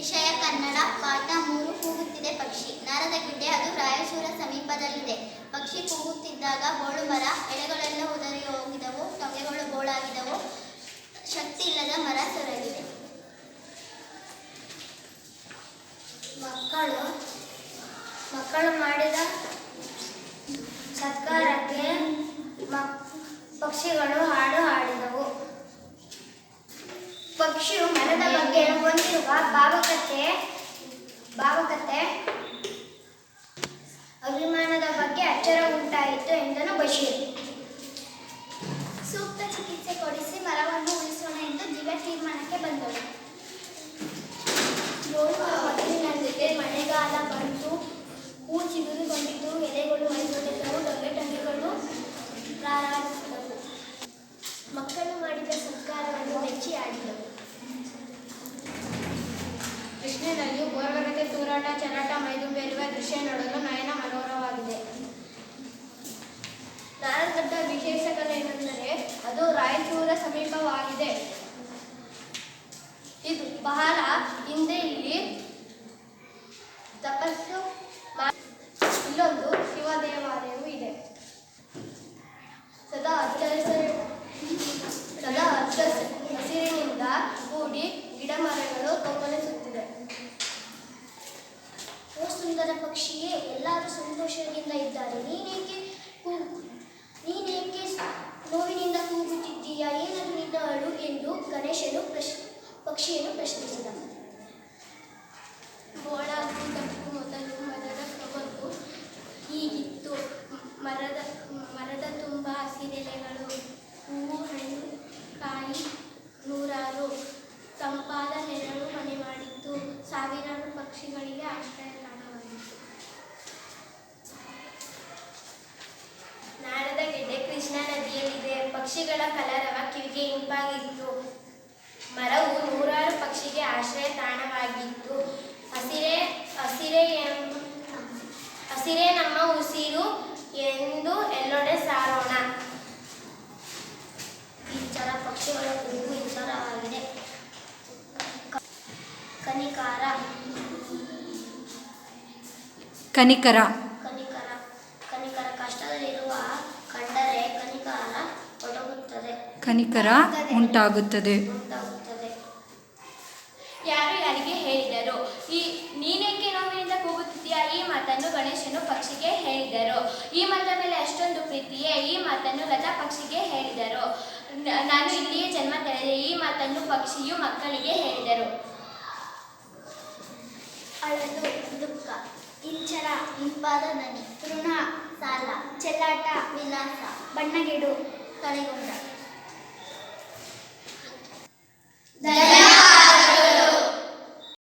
ವಿಷಯ ಕನ್ನಡ, ಪಾಠ ಮೂರು ಕೂಗುತ್ತಿದೆ ಪಕ್ಷಿ. ನರದ ಗಿಡ್ಡೆ ಅದು ರಾಯಚೂರ ಸಮೀಪದಲ್ಲಿದೆ. ಪಕ್ಷಿ ಕೂಗುತ್ತಿದ್ದಾಗ ಬೋಳು ಮರ, ಎಲೆಗಳೆಲ್ಲ ಉದರಿ ಹೋಗಿದವು ಟೊಂಗೆಗಳು ಬೋಳಾಗಿದವು ಶಕ್ತಿ ಇಲ್ಲದ ಮರ ಸೊರಗಿದೆ ಮಕ್ಕಳು ಮಕ್ಕಳು ಮಾಡಿದ ಸತ್ಕಾರಕ್ಕೆ ಪಕ್ಷಿಗಳು ಹಾಡು ಹಾಡಿದವು ಪಕ್ಷಿಯು ಮರದ ಬಗ್ಗೆ ಹೊಂದಿರುವ ಭಾವಕತೆ ಭಾವಕತೆ ಅಭಿಮಾನದ ಬಗ್ಗೆ ಅಚ್ಚರ ಉಂಟಾಯಿತು ಎಂದನು ಬಶೀರ್. ಸೂಕ್ತ ಚಿಕಿತ್ಸೆ ಕೊಡಿಸಿ ಮರವನ್ನು ಉಳಿಸೋಣ ಎಂದು ದಿವ್ಯ ತೀರ್ಮಾನಕ್ಕೆ ಬಂದರು ಮೊದಲಿನಂತೆ ಮಳೆಗಾಲ ಬಂತು ಹೂ ಚಿಗುರುಗೊಂಡಿದ್ದು ಎಲೆಗಳು ಮೈದೊಡೆದವು ಡೊಂಗೆ ಟೊಂಗೆಗಳು ಪ್ರಾರಂಭಿಸಿದವು. ಮಕ್ಕಳು ಮಾಡಿದ ಸತ್ಕಾರವನ್ನು ಮೆಚ್ಚಿ ಆಡಿದವು ಕೃಷ್ಣನಲ್ಲಿಯೂ ಬೋರ್ಗರತೆ ತೂರಾಟ ಚಲಾಟ ಮೈದುಂಬೇರುವ ದೃಶ್ಯ ನೋಡಲು ನಯನ ಮನೋಹರವಾಗಿದೆ. ನಾರದಡ್ಡ ಏನೆಂದರೆ ಅದು ರಾಯಚೂರ ಸಮೀಪವಾಗಿದೆ. ಇದು ಬಹಳ ಹಿಂದೆ ಇಲ್ಲಿ ತಪಸ್ಸು ಇಲ್ಲೊಂದು ಶಿವ ದೇವಾಲಯವೂ ಇದೆ. ಸದಾ ಹಚ್ಚ ಸದಾ ಅಚ್ಚ ಹಸಿರಿನಿಂದ ಕೂಡಿ ಗಿಡ ಮರಗಳು ಸುಂದರ ಪಕ್ಷಿಯೇ ಎಲ್ಲರೂ ಸಂತೋಷದಿಂದ ಇದ್ದಾರೆ. ನೀನೇಕೆ ಕೂ- ನೀನೇಕೆ ನೋವಿನಿಂದ ಕೂಗುತ್ತಿದ್ದೀಯಾ? ಏನದು ನಿನ್ನ ಅಳು ಎಂದು ಗಣೇಶನು ಪ್ರಶ್ ಪಕ್ಷಿಯನ್ನು ಪ್ರಶ್ನಿಸಿದ. ಬೋಳಾಗುವುದಕ್ಕೂ ಮೊದಲು ಮರದ ಸೊಬಗು ಹೀಗಿತ್ತು. ಮರದ ಮರದ ತುಂಬ ಹಸಿರೆಲೆಗಳು ಹೂವು, ಹಣ್ಣು, ಕಾಯಿ, ನೂರಾರು ತಂಪಾದ ನೆರಳು ಮನೆ ಮಾಡಿತ್ತು ಸಾವಿರಾರು ಪಕ್ಷಿಗಳಿಗೆ ಆಶ್ರಯ ಪಕ್ಷಿಗಳ ಕಲರವ ಕಿವಿಗೆ ಇಂಪಾಗಿತ್ತು. ಮರವು ನೂರಾರು ಪಕ್ಷಿಗೆ ಆಶ್ರಯ ತಾಣವಾಗಿತ್ತು. ಹಸಿರೆ, ಹಸಿರೇ ಹಸಿರೆ ನಮ್ಮ ಉಸಿರು ಎಂದು ಎಲ್ಲೊಡೆ ಸಾರೋಣ. ಈ ಥರ ಪಕ್ಷಿಗಳ ಗುಂಪು ಕನಿಕರ. ಕನಿಕರ ಕನಿಕರ ಕಷ್ಟದಲ್ಲಿರುವ ಕಂಡರೆ ಕನಿಕಾರ ಒಡಗುತ್ತದೆ ಕನಿಕರ ಉಂಟಾಗುತ್ತದೆ. ಉಂಟಾಗುತ್ತದೆ ಯಾರು ಯಾರಿಗೆ ಹೇಳಿದರು? ಈ ನೀನೇಕೆ ನೋವಿನಿಂದ ಕೂಗುತ್ತಿದ್ದೀಯಾ? ಈ ಮಾತನ್ನು ಗಣೇಶನು ಪಕ್ಷಿಗೆ ಹೇಳಿದರು. ಈ ಮಾತ ಮೇಲೆ ಅಷ್ಟೊಂದು ಪ್ರೀತಿಯೇ? ಈ ಮಾತನ್ನು ಲತಾ ಪಕ್ಷಿಗೆ ಹೇಳಿದರು. ನಾನು ಇಲ್ಲಿಯೇ ಜನ್ಮ ತಳೆದೆ ಈ ಮಾತನ್ನು ಪಕ್ಷಿಯು ಮಕ್ಕಳಿಗೆ ಹೇಳಿದರು. ಅಳಲು ದುಃಖ ಇಂಚರ ಇಂಪಾದ ನನಿ ತೃಣ ಸಾಲ ಚೆಲ್ಲಾಟ ವಿಲಾಸ ಬಣ್ಣಗೆಡು ಕಳೆಗೊಂಡ